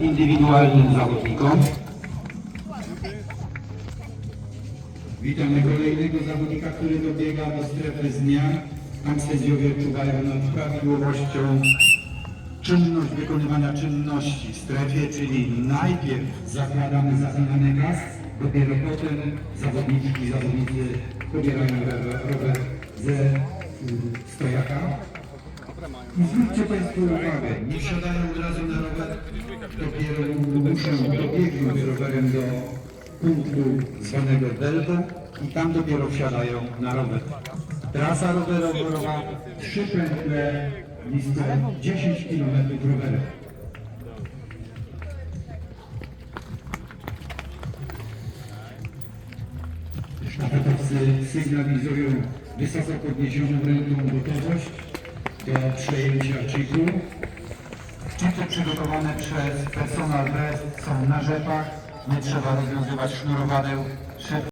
indywidualnym zawodnikom. Witamy kolejnego zawodnika, który dobiega do strefy z dnia. Tam sędziowie czuwają nad prawidłowością czynność wykonywania czynności w strefie, czyli najpierw zakładamy zasadany gaz, dopiero potem zawodniczki i zawodnicy pobierają rower, ze y, stojaka. I zwróćcie Państwo uwagę, nie wsiadają od razu na rower, dopiero muszą dobiegnąć rowerem do punktu zwanego deltą i tam dopiero wsiadają na rower. Trasa rowerowa, trzy pętle, blisko 10 km rowerem. Sztafetowcy sygnalizują wysoko podniesioną ręką gotowość do przejęcia chipu. Przygotowane przez personal są na rzepach. Nie trzeba rozwiązywać sznurowadeł.